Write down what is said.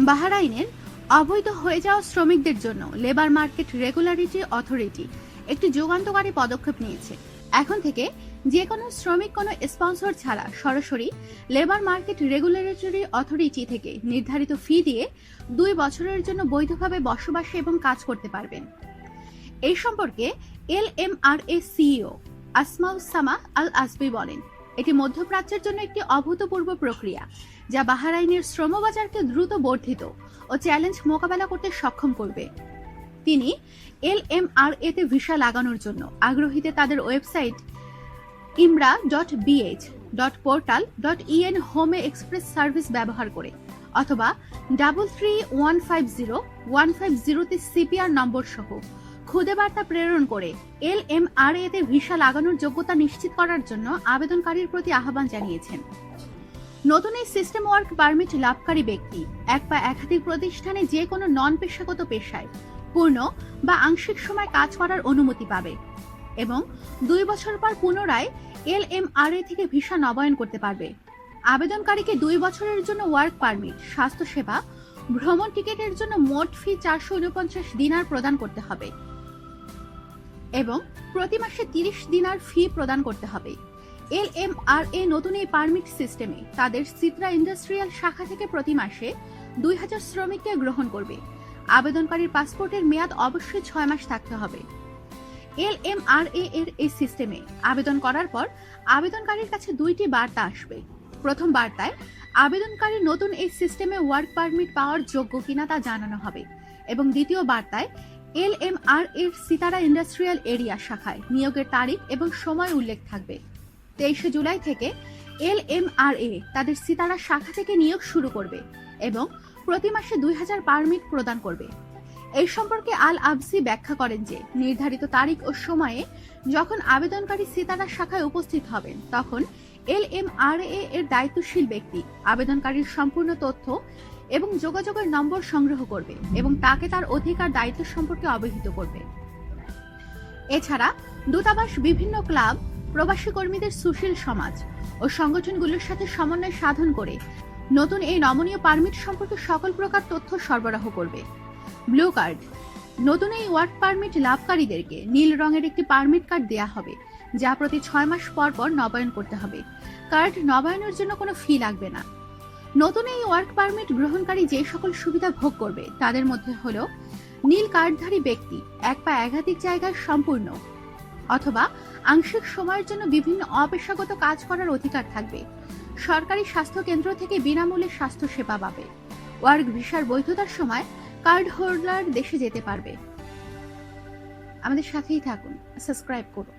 বাহারাইনের অবৈধ হয়ে যাওয়া শ্রমিকদের জন্য লেবার মার্কেট রেগুলারিটি অথরিটি একটি যুগান্তকারী পদক্ষেপ নিয়েছে। এখন থেকে যে কোনো শ্রমিক, কোনো স্পন্সর ছাড়া সরাসরি লেবার মার্কেট রেগুলেটরি অথরিটি থেকে নির্ধারিত ফি দিয়ে দুই বছরের জন্য বৈধভাবে বসবাস এবং কাজ করতে পারবেন। এই সম্পর্কে এল এম আর এ সিইও আসমাউসামা আল আসবি বলেন। এটি মধ্যপ্রাচ্যের জন্য একটি অভূতপূর্ব প্রক্রিয়া, যা বাহারাইনের শ্রমবাজারকে দ্রুত বর্ধিত ও চ্যালেঞ্জ মোকাবেলা করতে সক্ষম করবে। তিনি এল এম আর এতে ভিসা লাগানোর জন্য আগ্রহীতে তাদের website ইমরা dot BH dot portal dot EN হোমে এক্সপ্রেস সার্ভিস ব্যবহার করে অথবা double three one five zero one five জিরোতে সিপিআর নম্বর সহ খুদে বার্তা প্রেরণ করে। এল এম আর এতে ভিসা লাগানোর যোগ্যতা নিশ্চিত করার জন্য আবেদনকারীর প্রতি আহ্বান জানিয়েছেন। নতুন এই সিস্টেম ওয়ার্ক পারমিট লাভকারী ব্যক্তি, এক বা একাধিক প্রতিষ্ঠানে যে কোনো নন পেশাগত পেশায় পূর্ণ বা আংশিক সময় কাজ করার অনুমতি পাবে এবং দুই বছর পর পুনরায় এল এম আর এ থেকে ভিসা নবায়ন করতে পারবে। আবেদনকারীকে দুই বছরের জন্য ওয়ার্ক পারমিট স্বাস্থ্যসেবা, ভ্রমণ টিকিটের জন্য মোট ফি চারশো উনপঞ্চাশ দিনার প্রদান করতে হবে। এবং প্রতি মাসে তিরিশ দিনার ফি প্রদান করতে হবে। এল এম আর এ নতুন এই পারমিট সিস্টেমে তাদের সিত্রা ইন্ডাস্ট্রিয়াল শাখা থেকে প্রতি মাসে দুই হাজার শ্রমিককে গ্রহণ করবে। আবেদনকারীর পাসপোর্টের মেয়াদ অবশ্যই ছয় মাস থাকতে হবে। এল এম আর এ এর এই সিস্টেমে আবেদন করার পর আবেদনকারীর কাছে দুইটি বার্তা আসবে। প্রথম বার্তায়, আবেদনকারী নতুন এই সিস্টেমে ওয়ার্ক পারমিট পাওয়ার যোগ্য কিনা তা জানানো হবে। এবং দ্বিতীয় বার্তায় এল এম আর এর সিতারা ইন্ডাস্ট্রিয়াল এরিয়া শাখায় নিয়োগের তারিখ এবং সময় উল্লেখ থাকবে। তেইশে জুলাই থেকে এল এম আর এ তাদের সিতারা শাখা থেকে নিয়োগ শুরু করবে এবং প্রতি মাসে দুই হাজার পারমিট প্রদান করবে। এই সম্পর্কে আল আবসি ব্যাখ্যা করেন যে, নির্ধারিত তারিখ ও সময়ে যখন আবেদনকারী সিতারা শাখায় উপস্থিত হবেন, তখন এল এম আর এ এর দায়িত্বশীল ব্যক্তি, আবেদনকারীর সম্পূর্ণ তথ্য এবং যোগাযোগের নম্বর সংগ্রহ করবে এবং তাকে তার অধিকার দায়িত্ব সম্পর্কে অবহিত করবে। এছাড়া দূতাবাস বিভিন্ন ক্লাব, প্রবাসী কর্মীদের সুশীল সমাজ ও সংগঠনগুলোর সাথে সমন্বয় সাধন করে নতুন এই নমনীয় পারমিট সম্পর্কে সকল প্রকার তথ্য সরবরাহ করবে। ব্লু কার্ড, নতুন এই ওয়ার্ক পারমিট লাভকারীদেরকে নীল রঙের একটি পারমিট কার্ড দেয়া হবে, যা প্রতি ছয় মাস পর পর নবায়ন করতে হবে। কার্ড নবায়নের জন্য কোনো ফি লাগবে না। নতুন এই ওয়ার্ক পারমিট গ্রহণকারী যে সকল সুবিধা ভোগ করবে, তাদের মধ্যে হল নীল কার্ডধারী ব্যক্তি, এক বা একাধিক জায়গায় সম্পূর্ণ, অথবা আংশিক সময়ের জন্য বিভিন্ন অপেশাগত কাজ করার অধিকার থাকবে। সরকারি স্বাস্থ্য কেন্দ্র থেকে বিনামূল্যে স্বাস্থ্য সেবা পাবে। ওয়ার্ক ভিসার বৈধতার সময় কার্ড হোল্ডার দেশে যেতে পারবে। আমাদের সাথেই থাকুন, সাবস্ক্রাইব করুন।